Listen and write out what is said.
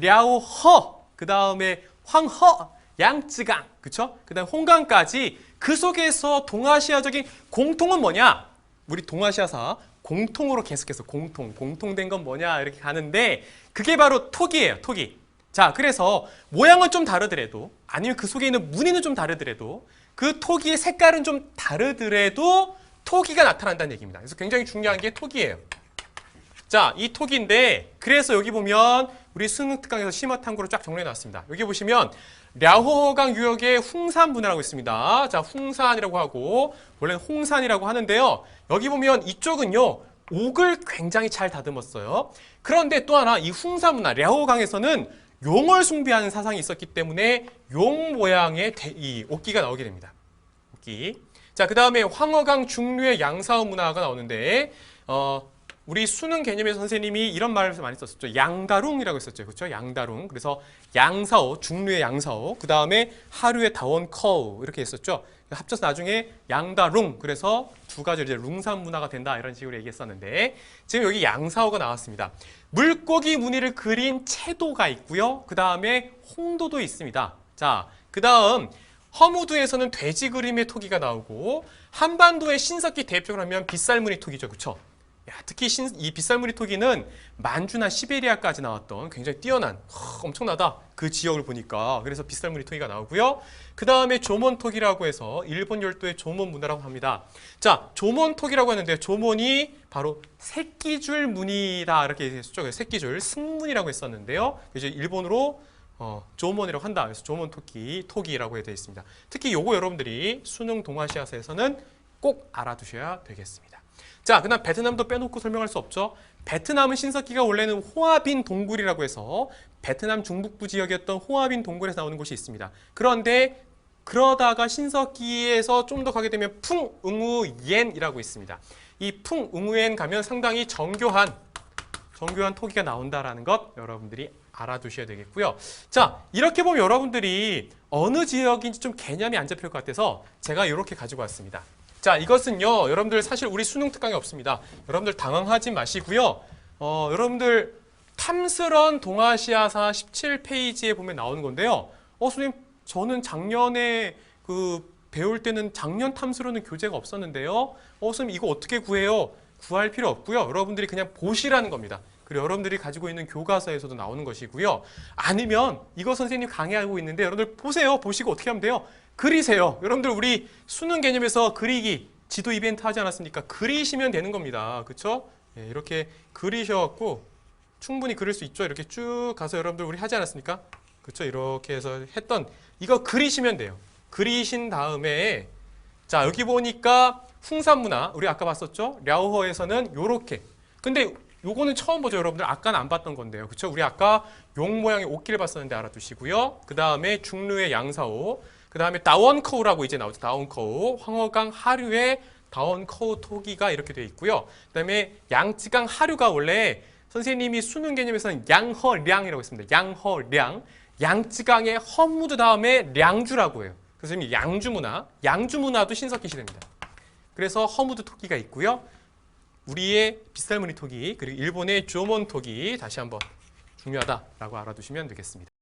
랴오허, 그 다음에 황허, 양쯔강, 그쵸? 그 다음 홍강까지 그 속에서 동아시아적인 공통은 뭐냐? 우리 동아시아사 공통으로 계속해서 공통, 공통된 건 뭐냐 이렇게 가는데 그게 바로 톡이에요, 톡이. 자, 그래서 모양은 좀 다르더라도 아니면 그 속에 있는 무늬는 좀 다르더라도 그 토기의 색깔은 좀 다르더라도 토기가 나타난다는 얘기입니다. 그래서 굉장히 중요한 게 토기예요. 자, 이 톡인데 그래서 여기 보면 우리 수능 특강에서 심화 탐구로 쫙 정리해 놨습니다. 여기 보시면 랴호강 유역에 홍산 분해라고 있습니다. 자, 홍산이라고 하고 원래는 홍산이라고 하는데요. 여기 보면 이쪽은요. 옥을 굉장히 잘 다듬었어요. 그런데 또 하나 이 홍산 문화 랴호강에서는 용을 숭배하는 사상이 있었기 때문에 용 모양의 대- 이 옥기가 나오게 됩니다. 옥기. 자, 그 다음에 황허강 중류의 양사업 문화가 나오는데 어, 우리 수능 개념의 선생님이 이런 말을 많이 썼었죠. 양다룽이라고 했었죠. 그렇죠? 양다룽. 그래서 양사오, 중류의 양사오. 그 다음에 하류의 다원커우 이렇게 했었죠. 합쳐서 나중에 양다룽. 그래서 두 가지 이제 룽산 문화가 된다 이런 식으로 얘기했었는데 지금 여기 양사오가 나왔습니다. 물고기 무늬를 그린 채도가 있고요. 그 다음에 홍도도 있습니다. 자, 그 다음 허무드에서는 돼지 그림의 토기가 나오고 한반도의 신석기 대표로 하면 빗살무늬 토기죠. 그렇죠? 야, 특히 신, 이 빗살무늬 토기는 만주나 시베리아까지 나왔던 굉장히 뛰어난 허, 엄청나다 그 지역을 보니까 그래서 빗살무늬 토기가 나오고요. 그 다음에 조몬 토기라고 해서 일본 열도의 조몬 문화라고 합니다. 자, 조몬 토기라고 하는데 조몬이 바로 새끼줄 무늬다 이렇게 했었죠. 새끼줄 승문이라고 했었는데요. 이제 일본으로 어, 조몬이라고 한다. 그래서 조몬 토끼, 토기라고 되어 있습니다. 특히 요거 여러분들이 수능 동아시아사에서는 꼭 알아두셔야 되겠습니다. 자, 그다음 베트남도 빼놓고 설명할 수 없죠. 베트남은 신석기가 원래는 호아빈 동굴이라고 해서 베트남 중북부 지역이었던 호아빈 동굴에서 나오는 곳이 있습니다. 그런데 그러다가 신석기에서 좀 더 가게 되면 풍응우옌이라고 있습니다. 이 풍응우옌 가면 상당히 정교한 정교한 토기가 나온다라는 것 여러분들이 알아두셔야 되겠고요. 자, 이렇게 보면 여러분들이 어느 지역인지 좀 개념이 안 잡힐 것 같아서 제가 이렇게 가지고 왔습니다. 자, 이것은요, 여러분들 사실 우리 수능 특강이 없습니다. 여러분들 당황하지 마시고요. 어, 여러분들 탐스런 동아시아사 17페이지에 보면 나오는 건데요. 어, 선생님, 저는 작년에 그 배울 때는 작년 탐스로는 교재가 없었는데요. 어, 선생님, 이거 어떻게 구해요? 구할 필요 없고요. 여러분들이 그냥 보시라는 겁니다. 그리고 여러분들이 가지고 있는 교과서에서도 나오는 것이고요. 아니면 이거 선생님 강의하고 있는데 여러분들 보세요. 보시고 어떻게 하면 돼요? 그리세요. 여러분들 우리 수능 개념에서 그리기 지도 이벤트 하지 않았습니까? 그리시면 되는 겁니다. 그렇죠? 예, 이렇게 그리셔갖고 충분히 그릴 수 있죠. 이렇게 쭉 가서 여러분들 우리 하지 않았습니까? 그렇죠? 이렇게 해서 했던 이거 그리시면 돼요. 그리신 다음에 자 여기 보니까 풍산문화 우리 아까 봤었죠? 랴오허에서는 요렇게 근데 요거는 처음 보죠 여러분들. 아까는 안 봤던 건데요. 그쵸? 우리 아까 용 모양의 옷길을 봤었는데 알아두시고요. 그 다음에 중루의 양사오. 그 다음에 다원커우라고 이제 나오죠. 다원커우. 황허강 하류의 다원커우 토기가 이렇게 되어 있고요. 그 다음에 양쯔강 하류가 원래 선생님이 수능 개념에서는 양허량이라고 했습니다. 양허량. 양쯔강의 허무드 다음에 량주라고 해요. 그래서 이 양주 문화, 양주 문화도 신석기 시대입니다. 그래서 허무드 토끼가 있고요. 우리의 빗살무늬 토끼 그리고 일본의 조몬 토끼 다시 한번 중요하다라고 알아두시면 되겠습니다.